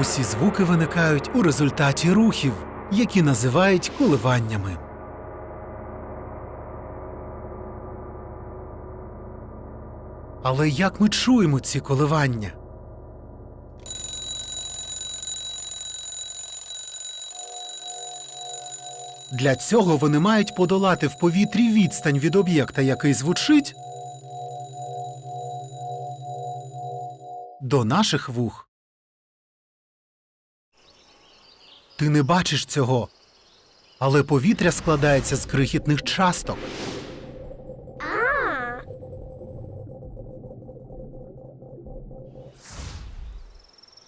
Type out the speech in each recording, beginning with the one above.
Усі звуки виникають у результаті рухів, які називають коливаннями. Але як ми чуємо ці коливання? Для цього вони мають подолати в повітрі відстань від об'єкта, який звучить, до наших вух. Ти не бачиш цього, але повітря складається з крихітних часток.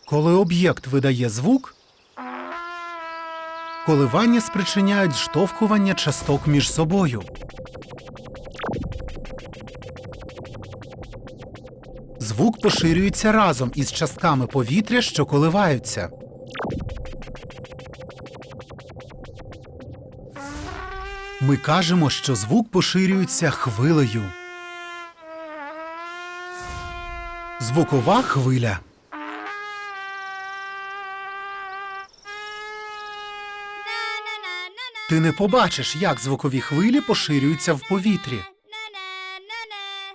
Коли об'єкт видає звук, коливання спричиняють зштовхування часток між собою. Звук поширюється разом із частками повітря, що коливаються. Ми кажемо, що звук поширюється хвилею. Звукова хвиля. Ти не побачиш, як звукові хвилі поширюються в повітрі,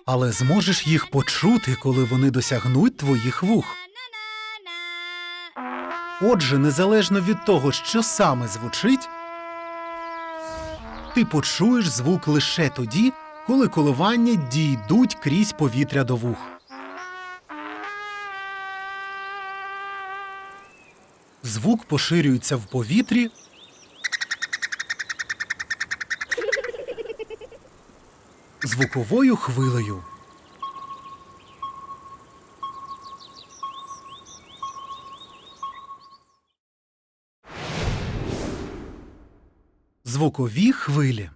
але зможеш їх почути, коли вони досягнуть твоїх вух. Отже, незалежно від того, що саме звучить, ти почуєш звук лише тоді, коли коливання дійдуть крізь повітря до вух. Звук поширюється в повітрі звуковою хвилею. Звукові хвилі.